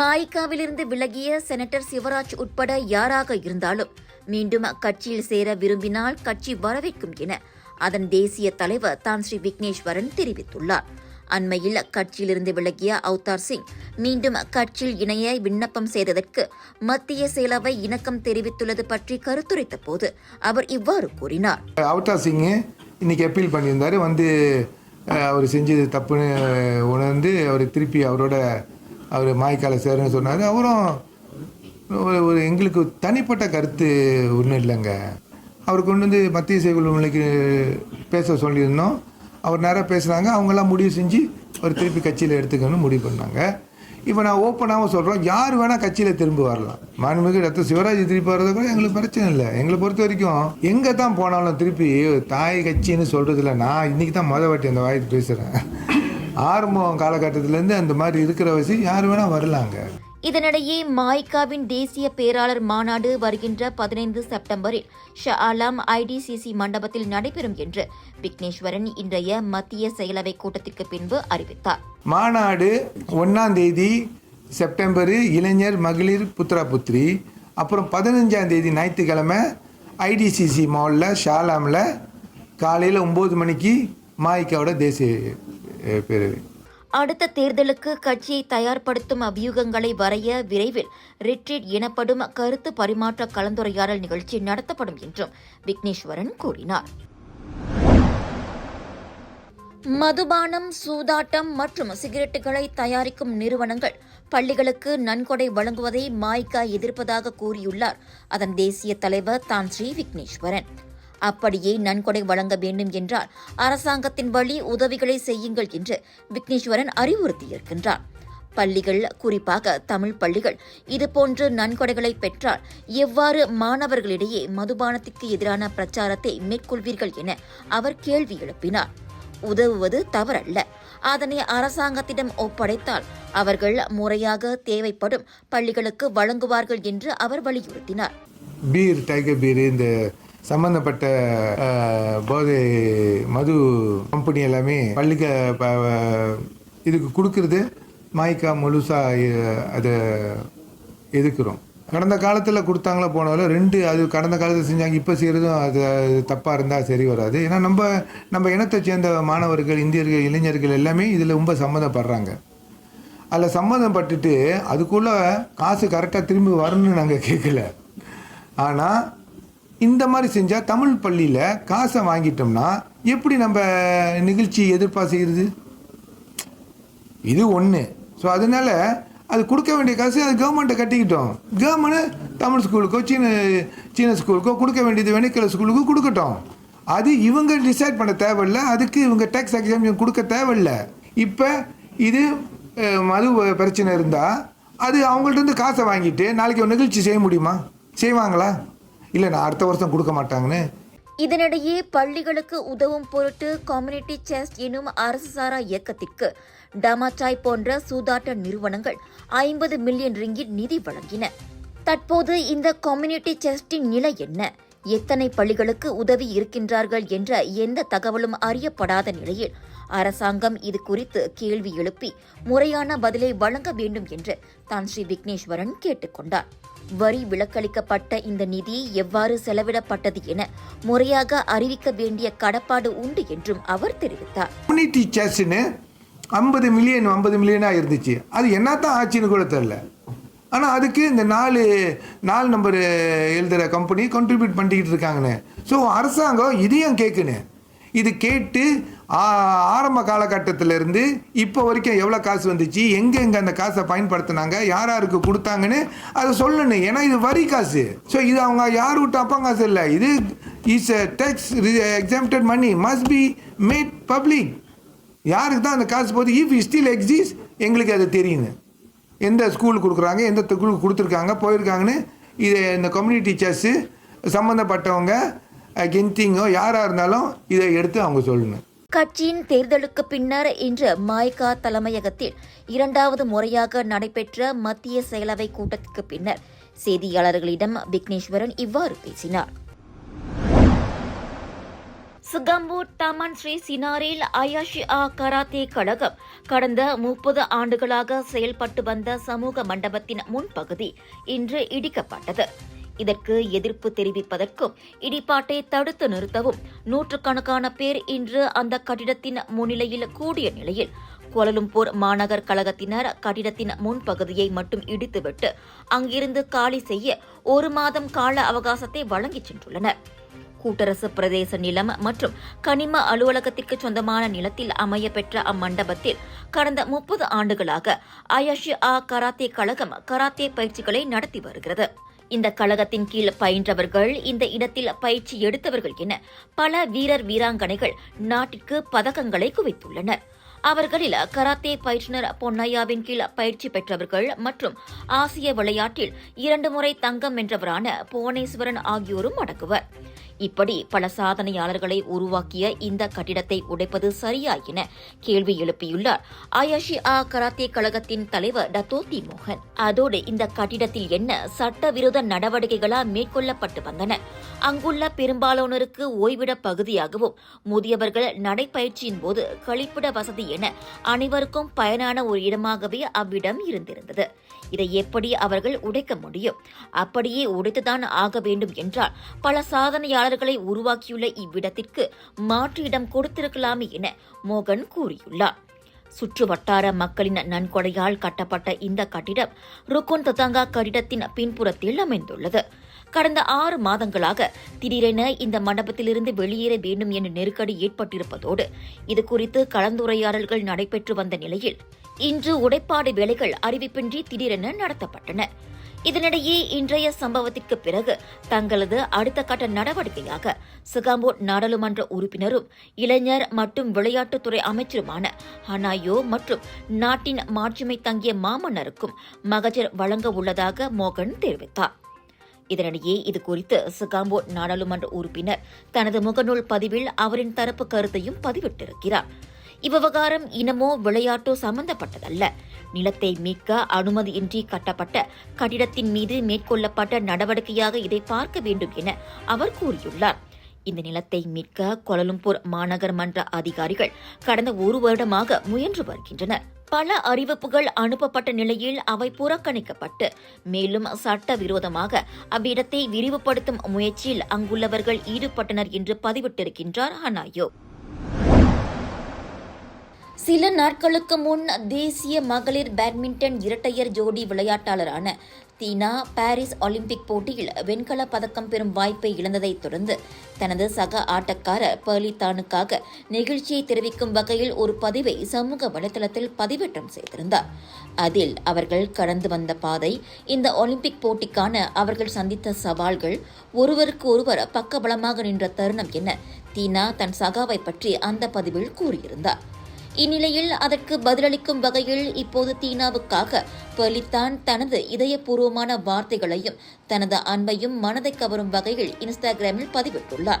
மாயிகாவிலிருந்து விலகிய செனட்டர் சிவராஜ் உட்பட யாராக இருந்தாலும் மீண்டும் கட்சியில் சேர விரும்பினால் கட்சி வரவேற்கும் என அதன் தேசிய தலைவர் தான் ஸ்ரீ விக்னேஸ்வரன் தெரிவித்துள்ளார். அண்மையில் கட்சியிலிருந்து விலகிய அவுதார் சிங் மீண்டும் கட்சியில் இணைய விண்ணப்பம் செய்ததற்கு மத்திய செயலவை இணக்கம் தெரிவித்துள்ளது பற்றி கருத்துரைத்த போது அவர் இவ்வாறு கூறினார். அவுதார் சிங் இன்னைக்கு அப்பீல் பண்ணியிருந்தாரு. வந்து அவர் செஞ்சது தப்புன்னு உணர்ந்து அவர் திருப்பி அவரோட அவர் மாய்க்கால சேருன்னு சொன்னார். அவரும் ஒரு ஒரு எங்களுக்கு தனிப்பட்ட கருத்து ஒன்றும் இல்லைங்க. அவர் கொண்டு வந்து மத்திய செயல்முறைக்கு பேச சொல்லியிருந்தோம். அவர் நேராக பேசுனாங்க. அவங்கெல்லாம் முடிவு செஞ்சு அவர் திருப்பி கட்சியில் எடுத்துக்கணும்னு முடிவு பண்ணாங்க. இப்போ நான் ஓப்பனாகவும் சொல்கிறோம் யார் வேணால் கட்சியில் திரும்ப வரலாம். மாண்புமிகு ரத்த சிவராஜ் திருப்பி வர்றது கூட எங்களுக்கு பிரச்சனை இல்லை. எங்களை பொறுத்த வரைக்கும் எங்கே தான் போனாலும் திருப்பி தாய் கட்சின்னு சொல்கிறதுல நான் இன்றைக்கி தான் மொதல் வாட்டி அந்த வாய்ப்பு பேசுகிறேன் ஆரம்பம் காலகட்டத்திலேருந்து அந்த மாதிரி இருக்கிற வயசு யார் வேணால் வரலாங்க. இதனிடையே மாய்காவின் தேசிய பேராளர் மாநாடு வருகின்ற பதினைந்து செப்டம்பரில் ஷா ஆலம் ஐடிசிசி மண்டபத்தில் நடைபெறும் என்று விக்னேஸ்வரன் இன்றைய மத்திய செயலவை கூட்டத்திற்கு பின்பு அறிவித்தார். மாநாடு ஒன்றாம் தேதி செப்டம்பர் இளைஞர் மகளிர் புத்ரா புத்ரி அப்புறம் பதினஞ்சாம் தேதி ஞாயிற்றுக்கிழமை ஐடிசிசி மாலில் ஷாலாமில் காலையில் ஒம்பது மணிக்கு மாய்க்காவோட தேசிய பேரவை அடுத்த தேர்தலுக்கு கட்சியை தயார்படுத்தும் அபியூகங்களை வரைய விரைவில் ரிட்ரீட் எனப்படும் கருத்து பரிமாற்ற கலந்துரையாடல் நிகழ்ச்சி நடத்தப்படும் என்றும் விக்னேஸ்வரன் கூறினார். மதுபானம் சூதாட்டம் மற்றும் சிகரெட்டுகளை தயாரிக்கும் நிறுவனங்கள் பள்ளிகளுக்கு நன்கொடை வழங்குவதை மாய்கா எதிர்ப்பதாக கூறியுள்ளார். அதன் தேசிய தலைவர் தான் ஸ்ரீ விக்னேஸ்வரன். அப்படியே நன்கொடை வழங்க வேண்டும் என்றால் அரசாங்கத்தின் வழி உதவிகளை செய்யுங்கள் என்று விக்னேஸ்வரன் அறிவுறுத்தியிருக்கின்றார் பள்ளிகள் குறிப்பாக தமிழ் பள்ளிகள் இதுபோன்று நன்கொடைகளை பெற்றால் எவ்வாறு மாணவர்களிடையே மதுபானத்திற்கு எதிரான பிரச்சாரத்தை மேற்கொள்வீர்கள் என அவர் கேள்வி எழுப்பினார். உதவுவது தவறல்ல. அதனை அரசாங்கத்திடம் ஒப்படைத்தால் அவர்கள் முறையாக தேவைப்படும் பள்ளிகளுக்கு வழங்குவார்கள் என்று அவர் வலியுறுத்தினார். பீர் டைகர் பீர் இந்த சம்பந்தப்பட்ட போதை மது கம்பெனி எல்லாமே பள்ளிக்க ப- இதுக்கு கொடுக்கறது மாய்க்கா முழுசாக அதை எதுக்குறோம். கடந்த காலத்தில் கொடுத்தாங்களா போனாலும் ரெண்டு அது கடந்த காலத்தில் செஞ்சாங்க இப்போ செய்கிறதும் அது தப்பாக இருந்தால் சரி வராது. ஏன்னா நம்ம நம்ம இனத்தை சேர்ந்த மாணவர்கள் இந்தியர்கள் இளைஞர்கள் எல்லாமே இதில் ரொம்ப சம்மந்தப்படுறாங்க. அதில் சம்மந்தப்பட்டுட்டு அதுக்குள்ளே காசு கரெக்டாக திரும்பி வரணும்னு நாங்கள் கேட்கல ஆனால் இந்த மாதிரி செஞ்சால் தமிழ் பள்ளியில் காசை வாங்கிட்டோம்னா எப்படி நம்ம நிகழ்ச்சி எதிர்பார்த்து செய்கிறது இது ஒன்று ஸோ அதனால அது கொடுக்க வேண்டிய காசு அது கவர்மெண்ட்டை கட்டிக்கிட்டோம். கவர்மெண்ட் தமிழ் ஸ்கூலுக்கோ சீன சீன ஸ்கூலுக்கோ கொடுக்க வேண்டியது வெனிக்கல ஸ்கூலுக்கோ கொடுக்கட்டும். அது இவங்க டிசைட் பண்ண தேவையில்ல அதுக்கு இவங்க டேக்ஸ் எக்ஸாமிஷன் கொடுக்க தேவையில்ல. இப்போ இது மது பிரச்சனை இருந்தால் அது அவங்கள்ட்ட இருந்து காசை வாங்கிட்டு நாளைக்கு ஒரு நிகழ்ச்சி செய்ய முடியுமா? செய்வாங்களா? இல்லை நான் அடுத்த வருஷம் கொடுக்க மாட்டாங்கன்னு. இதனிடையே பள்ளிகளுக்கு உதவும் பொருட்டு கம்யூனிட்டி செஸ்ட் எனும் அரசு சாரா இயக்கத்திற்கு டமாச்சாய் போன்ற சூதாட்ட நிறுவனங்கள் ஐம்பது மில்லியன் ரிங்கிட் நிதி வழங்கின. தற்போது இந்த கம்யூனிட்டி செஸ்டின் நிலை என்ன? எத்தனை பள்ளிகளுக்கு உதவி இருக்கின்றார்கள் என்ற எந்த தகவலும் அறியப்படாத நிலையில் அரசாங்கம் இது குறித்து கேள்வி எழுப்பி முறையான பதிலை வழங்க வேண்டும் என்று தான் ஸ்ரீ விக்னேஸ்வரன் கேட்டுக்கொண்டார் வரி விலக்களிக்கப்பட்ட இந்த நிதி எவ்வாறு செலவிடப்பட்டது என முறையாக அறிவிக்க வேண்டிய கடப்பாடு உண்டு என்றும் அவர் தெரிவித்தார். ஐம்பது மில்லியன் ஐம்பது மில்லியனாக இருந்துச்சு. அது என்னத்தான் ஆச்சுன்னு கூட தெரில. ஆனால் அதுக்கு இந்த நாலு நாலு நம்பர் எழுதுகிற கம்பெனி கண்ட்ரிபியூட் பண்ணிக்கிட்டு இருக்காங்கன்னு ஸோ அரசாங்கம் இதையும் கேட்கணும் இது கேட்டு ஆரம்ப காலகட்டத்திலேருந்து இப்போ வரைக்கும் எவ்வளோ காசு வந்துச்சு எங்கே எங்கே அந்த காசை பயன்படுத்தினாங்க யார் யாருக்கு கொடுத்தாங்கன்னு அதை சொல்லணும் ஏன்னா இது வரி காசு. ஸோ இது அவங்க யார் விட்டு அப்பா காசு இல்லை. இது is tax exempted money must be made public யாருக்கு தான் அந்த காசு போகுது? இஃப் ஸ்டில் எக்ஸிஸ்ட் எங்களுக்கு அது தெரியுங்க. எந்த ஸ்கூலுக்கு கொடுக்குறாங்க எந்த ஸ்கூலுக்கு கொடுத்துருக்காங்க போயிருக்காங்கன்னு இது இந்த கம்யூனிட்டி டீச்சர்ஸு சம்மந்தப்பட்டவங்க கென்திங்கோ யாராக இருந்தாலும் இதை எடுத்து அவங்க சொல்லணும். கட்சியின் தேர்தலுக்கு பின்னர் இன்று மாய்கா தலைமையகத்தில் இரண்டாவது முறையாக நடைபெற்ற மத்திய செயலவை கூட்டத்திற்கு பின்னர் செய்தியாளர்களிடம் விக்னேஸ்வரன் இவ்வாறு பேசினார். சுகம்பூர் தமன் ஸ்ரீ சினாரில் ஆ கராத்தே கழகம் கடந்த முப்பது ஆண்டுகளாக செயல்பட்டு வந்த சமூக மண்டபத்தின் முன்பகுதி இன்று இடிக்கப்பட்டது. இதற்கு எதிர்ப்பு தெரிவிப்பதற்கும் இடிபாட்டை தடுத்து நிறுத்தவும் நூற்றுக்கணக்கான பேர் இன்று அந்த கட்டிடத்தின் முன்னிலையில் கூடிய நிலையில் கோலலும்பூர் மாநகர் கழகத்தினர் கட்டிடத்தின் முன்பகுதியை மட்டும் இடித்துவிட்டு அங்கிருந்து காலி செய்ய ஒரு மாதம் கால அவகாசத்தை வழங்கிச் சென்றுள்ளனர். கூட்டரசு பிரதேச நிலம் மற்றும் கனிம அலுவலகத்திற்கு சொந்தமான நிலத்தில் அமைய பெற்ற அம்மண்டபத்தில் கடந்த முப்பது ஆண்டுகளாக ஐஎஸ்ஏ கராத்தே கழகம் கராத்தே பயிற்சிகளை நடத்தி வருகிறது. இந்த கழகத்தின் கீழ் பயின்றவர்கள் இந்த இடத்தில் பயிற்சி எடுத்தவர்கள் என பல வீரர் வீராங்கனைகள் நாட்டிற்கு பதக்கங்களை குவித்துள்ளனர். அவர்களில் கராத்தே பயிற்றுனர் பொன்னையாவின் கீழ் பயிற்சி பெற்றவர்கள் மற்றும் ஆசிய விளையாட்டில் இரண்டு முறை தங்கம் வென்றவரான புவனேஸ்வரன் ஆகியோரும் அடங்குவர். இப்படி பல சாதனையாளர்களை உருவாக்கிய இந்த கட்டிடத்தை உடைப்பது சரியா என கேள்வி எழுப்பியுள்ளார். ஆயாஷி ஆ கராத்தே கழகத்தின் தலைவர் டத்தோதி மோகன். அதோடு இந்த கட்டிடத்தில் என்ன சட்டவிரோத நடவடிக்கைகளா மேற்கொள்ளப்பட்டு வந்தன? அங்குள்ள பெரும்பாலானோருக்கு ஓய்விட பகுதியாகவும் முதியவர்கள் நடைப்பயிற்சியின் போது கழிப்பிட வசதி என அனைவருக்கும் பயனான ஒரு இடமாகவே அவ்விடம் இருந்திருந்தது. இதை எப்படி அவர்கள் உடைக்க முடியும்? அப்படியே உடைத்துதான் ஆக வேண்டும் என்றால் பல வரலாறுகளை உருவாக்கியுள்ள இவ்விடத்திற்கு மாற்று இடம் கொடுத்திருக்கலாமே என மோகன் கூறியுள்ளார். சுற்று வட்டார மக்களின் நன்கொடையால் கட்டப்பட்ட இந்த கட்டிடம் ருக்குன் தத்தாங்கா கட்டிடத்தின் பின்புறத்தில் அமைந்துள்ளது. கடந்த ஆறு மாதங்களாக திடீரென இந்த மண்டபத்திலிருந்து வெளியேற வேண்டும் என்ற நெருக்கடி ஏற்பட்டிருப்பதோடு இதுகுறித்து கலந்துரையாடல்கள் நடைபெற்று வந்த நிலையில் இன்று உடைப்பாடு வேலைகள் அறிவிப்பின்றி திடீரென நடத்தப்பட்டன. இதனிடையே இன்றைய சம்பவத்திற்கு பிறகு தங்களது அடுத்த கட்ட நடவடிக்கையாக சிகாம்பூர் நாடாளுமன்ற உறுப்பினரும் இளைஞர் மற்றும் விளையாட்டுத்துறை அமைச்சருமான ஹனாயோ மற்றும் நாட்டின் மாட்சிமை தங்கிய மாமன்னருக்கும் மகஜர் வழங்க உள்ளதாக மோகன் தெரிவித்தார். இதனிடையே இதுகுறித்து சிகாம்பூர் நாடாளுமன்ற உறுப்பினர் தனது முகநூல் பதிவில் அவரின் தரப்பு கருத்தையும் பதிவிட்டிருக்கிறார். இவ்விவகாரம் இனமோ விளையாட்டோ சம்பந்தப்பட்டதல்ல. நிலத்தை மீட்க அனுமதியின்றி கட்டப்பட்ட கட்டிடத்தின் மீது மேற்கொள்ளப்பட்ட நடவடிக்கையாக இதை பார்க்க வேண்டும் என அவர் கூறியுள்ளார். இந்த நிலத்தை மீட்க கோலலும்பூர் மாநகர் மன்ற அதிகாரிகள் கடந்த ஒரு வருடமாக முயன்று வருகின்றனர். பல அறிவிப்புகள் அனுப்பப்பட்ட நிலையில் அவை புறக்கணிக்கப்பட்டு மேலும் சட்டவிரோதமாக அவ்விடத்தை விரிவுபடுத்தும் முயற்சியில் அங்குள்ளவர்கள் ஈடுபட்டனர் என்று பதிவிட்டிருக்கின்றார் ஹனாயோ. சில நாட்களுக்கு முன் தேசிய மகளிர் பேட்மிண்டன் இரட்டையர் ஜோடி விளையாட்டாளரான தீனா பாரிஸ் ஒலிம்பிக் போட்டியில் வெண்கல பதக்கம் பெறும் வாய்ப்பை இழந்ததைத் தொடர்ந்து தனது சக ஆட்டக்காரர் பர்லித்தானுக்காக நெகிழ்ச்சியை தெரிவிக்கும் வகையில் ஒரு பதிவை சமூக வலைதளத்தில் பதிவேற்றம் செய்திருந்தார். அதில் அவர்கள் கடந்து வந்த பாதை இந்த ஒலிம்பிக் போட்டிக்கான அவர்கள் சந்தித்த சவால்கள் ஒருவருக்கு ஒருவர் பக்கபலமாக நின்ற தருணம் என தீனா தன் சகாவை பற்றி அந்த பதிவில் கூறியிருந்தார். இந்நிலையில் அதற்கு பதிலளிக்கும் வகையில் இப்போது தீனாவுக்காக பலித்தான் தனது இதயபூர்வமான வார்த்தைகளையும் தனது அன்பையும் மனதை கவரும் வகையில் இன்ஸ்டாகிராமில் பதிவிட்டுள்ளார்.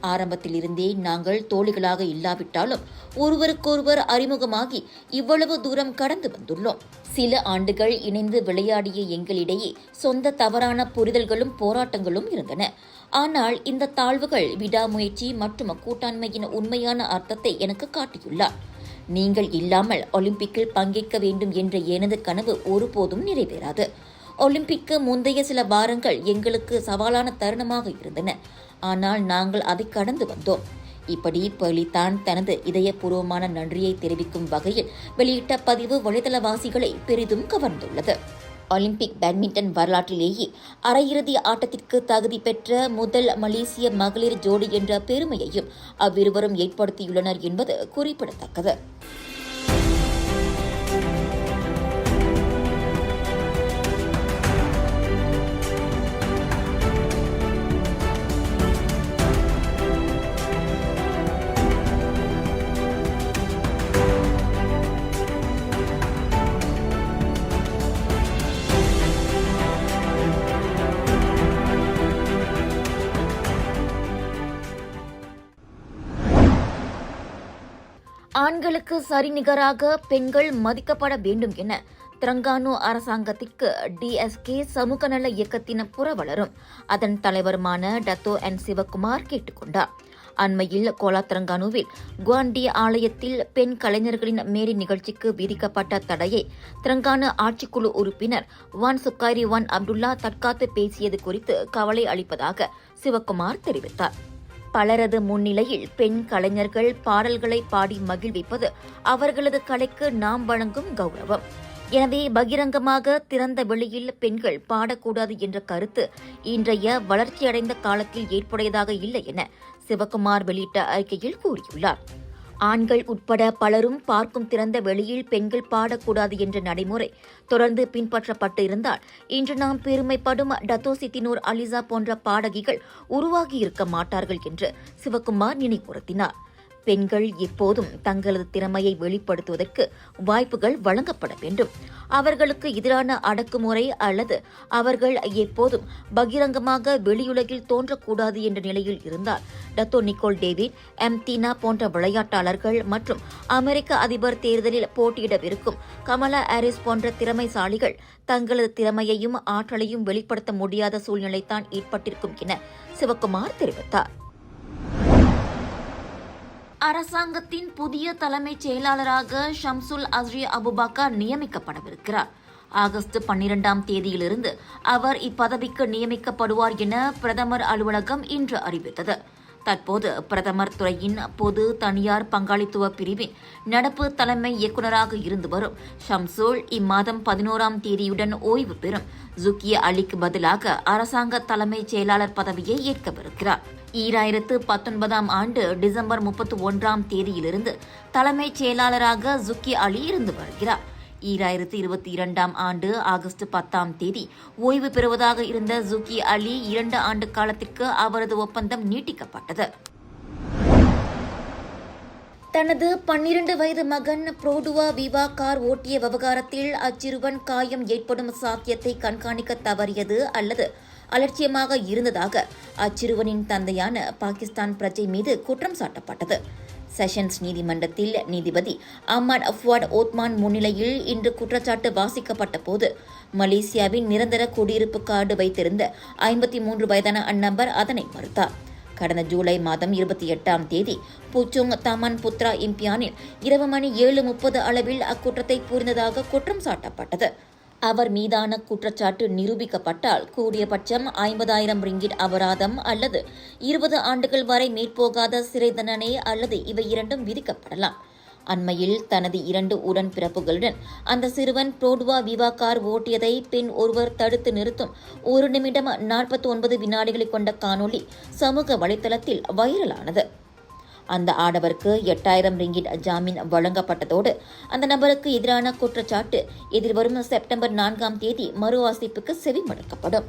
ஆரம்பத்தில் இருந்தே நாங்கள் தோழிகளாக இல்லாவிட்டாலும் ஒருவருக்கொருவர் அறிமுகமாகி இவ்வளவு தூரம் கடந்து வந்துள்ளோம். சில ஆண்டுகள் இணைந்து விளையாடிய எங்களிடையே சொந்த தவறான புரிதல்களும் போராட்டங்களும் இருந்தன. ஆனால் இந்த தாழ்வுகள் விடாமுயற்சி மற்றும் கூட்டாண்மையின் உண்மையான அர்த்தத்தை எனக்கு காட்டியுள்ளார். நீங்கள் இல்லாமல் ஒலிம்பிக்கில் பங்கேற்க வேண்டும் என்ற எனது கனவு ஒருபோதும் நிறைவேறாது. ஒலிம்பிக்கு முந்தைய சில வாரங்கள் எங்களுக்கு சவாலான தருணமாக இருந்தன. ஆனால் நாங்கள் அதை கடந்து வந்தோம். இப்படி பலிதான் தனது இதயபூர்வமான நன்றியை தெரிவிக்கும் வகையில் வெளியிட்ட பதிவு வலைதளவாசிகளை பெரிதும் கவர்ந்துள்ளது. ஒலிம்பிக் பேட்மிண்டன் வரலாற்றிலேயே அரையிறுதி ஆட்டத்திற்கு தகுதி பெற்ற முதல் மலேசிய மகளிர் ஜோடி என்ற பெருமையையும் அவ்விருவரும் ஏற்படுத்தியுள்ளனர் என்பது குறிப்பிடத்தக்கது. ஆண்களுக்கு சரிநிகராக பெண்கள் மதிக்கப்பட வேண்டும் என திரங்கானு அரசாங்கத்திற்கு டிஎஸ்கே சமூக நல இயக்கத்தின் புரவலரும் அதன் தலைவருமான டத்தோ என் சிவகுமார் கேட்டுக்கொண்டார். அண்மையில் கோலாத்திரங்கானுவில் குவாண்டி ஆலயத்தில் பெண் கலைஞர்களின் மேரி நிகழ்ச்சிக்கு விதிக்கப்பட்ட தடையை திரங்கானு ஆட்சிக்குழு உறுப்பினர் வான் சுக்காரி வான் அப்துல்லா தற்காத்து பேசியது குறித்து கவலை அளிப்பதாக சிவகுமார் தெரிவித்தார். பலரது முன்னிலையில் பெண் கலைஞர்கள் பாடல்களை பாடி மகிழ்விப்பது அவர்களது கலைக்கு நாம் வழங்கும் கௌரவம். எனவே பகிரங்கமாக திறந்த வெளியில் பெண்கள் பாடக்கூடாது என்ற கருத்து இன்றைய வளர்ச்சியடைந்த காலத்தில் ஏற்புடையதாக இல்லை என சிவகுமார் வெளியிட்ட அறிக்கையில் கூறியுள்ளார். ஆண்கள் உட்பட பலரும் பார்க்கும் திறந்த வெளியில் பெண்கள் பாடக்கூடாது என்ற நடைமுறை தொடர்ந்து பின்பற்றப்பட்டு இருந்தால் இன்று நாம் பெருமைப்படும் டத்தோசித்தினூர் அலிசா போன்ற பாடகிகள் உருவாகியிருக்க மாட்டார்கள் என்று சிவகுமார் நினைவுறுத்தினார் பெண்கள் எப்போதும் தங்களது திறமையை வெளிப்படுத்துவதற்கு வாய்ப்புகள் வழங்கப்பட வேண்டும். அவர்களுக்கு எதிரான அடக்குமுறை அல்லது அவர்கள் எப்போதும் பகிரங்கமாக வெளியுலகில் தோன்றக்கூடாது என்ற நிலையில் இருந்தால் Dato Nicol David M Deena போன்ற விளையாட்டாளர்கள் மற்றும் அமெரிக்க அதிபர் தேர்தலில் போட்டியிடவிருக்கும் கமலா ஹாரிஸ் போன்ற திறமைசாலிகள் தங்களது திறமையையும் ஆற்றலையும் வெளிப்படுத்த முடியாத சூழ்நிலைதான் ஏற்பட்டிருக்கும் என சிவகுமார் தெரிவித்தார். அரசாங்கத்தின் புதிய தலைமைச் செயலாளராக ஷம்சுல் அஸ்ரி அபுபாக்கர் நியமிக்கப்படவிருக்கிறார். ஆகஸ்ட் பன்னிரெண்டாம் தேதியிலிருந்து அவர் இப்பதவிக்கு நியமிக்கப்படுவார் என பிரதமர் அலுவலகம் இன்று அறிவித்தது. தற்போது பிரதமர் துறையின் பொது தனியார் பங்காளித்துவ பிரிவின் நடப்பு தலைமை இயக்குநராக இருந்து வரும் ஷம்சூல் இம்மாதம் பதினோராம் தேதியுடன் ஓய்வு பெறும். ஜுக்கிய அலிக்கு பதிலாக அரசாங்க தலைமைச் செயலாளர் பதவியை ஏற்கவிருக்கிறார். ஈராயிரத்து பத்தொன்பதாம் ஆண்டு டிசம்பர் முப்பத்தி ஒன்றாம் தேதியிலிருந்து தலைமைச் செயலாளராக ஜுக்கி அலி இருந்து வருகிறார். ஈராயிரத்து இருபத்தி இரண்டாம் ஆண்டு ஆகஸ்ட் பத்தாம் தேதி. ஓய்வு பெறுவதாக இருந்த ஜுகி அலி இரண்டு ஆண்டு காலத்திற்கு அவரது ஒப்பந்தம் நீட்டிக்கப்பட்டது. தனது பன்னிரண்டு வயது மகன் புரோடுவா விவா கார் ஓட்டிய விவகாரத்தில் அச்சிறுவன் காயம் ஏற்படும் சாத்தியத்தை கண்காணிக்க தவறியது அல்லது அலட்சியமாக இருந்ததாக அச்சிறுவனின் தந்தையான பாகிஸ்தான் பிரஜை மீது குற்றம் சாட்டப்பட்டது. செஷன்ஸ் நீதிமன்றத்தில் நீதிபதி அஹ்மத் அஃப்வாட் ஓத்மான் முன்னிலையில் இன்று குற்றச்சாட்டு வாசிக்கப்பட்ட போது மலேசியாவின் நிரந்தர குடியிருப்பு கார்டு வைத்திருந்த ஐம்பத்தி மூன்று வயதான அந்நபர் அதனை மறுத்தார். கடந்த ஜூலை மாதம் இருபத்தி எட்டாம் தேதி புச்சுங் தமன் புத்ரா இம்பியானில் இரவு மணி ஏழு முப்பது அளவில் அக்குற்றத்தை புரிந்ததாக குற்றம் சாட்டப்பட்டது. அவர் மீதான குற்றச்சாட்டு நிரூபிக்கப்பட்டால் கூடியபட்சம் ஐம்பதாயிரம் ரிங்கிட் அபராதம் அல்லது இருபது ஆண்டுகள் வரை மேற்போகாத சிறை தண்டனை அல்லது இவை இரண்டும் விதிக்கப்படலாம். அண்மையில் தனது இரண்டு உடன்பிறப்புகளுடன் அந்த சிறுவன் புரோடுவா விவா கார் ஓட்டியதை பெண் ஒருவர் தடுத்து நிறுத்தும் ஒரு நிமிடம் நாற்பத்தி ஒன்பது வினாடிகளை கொண்ட காணொளி சமூக வலைதளத்தில் வைரலானது. அந்த ஆடவருக்கு எட்டாயிரம் ரிங்கிட் ஜாமீன் வழங்கப்பட்டதோடு அந்த நபருக்கு எதிரான குற்றச்சாட்டு எதிர்வரும் செப்டம்பர் நான்காம் தேதி மறு வாசிப்புக்கு செவிமடுக்கப்படும்.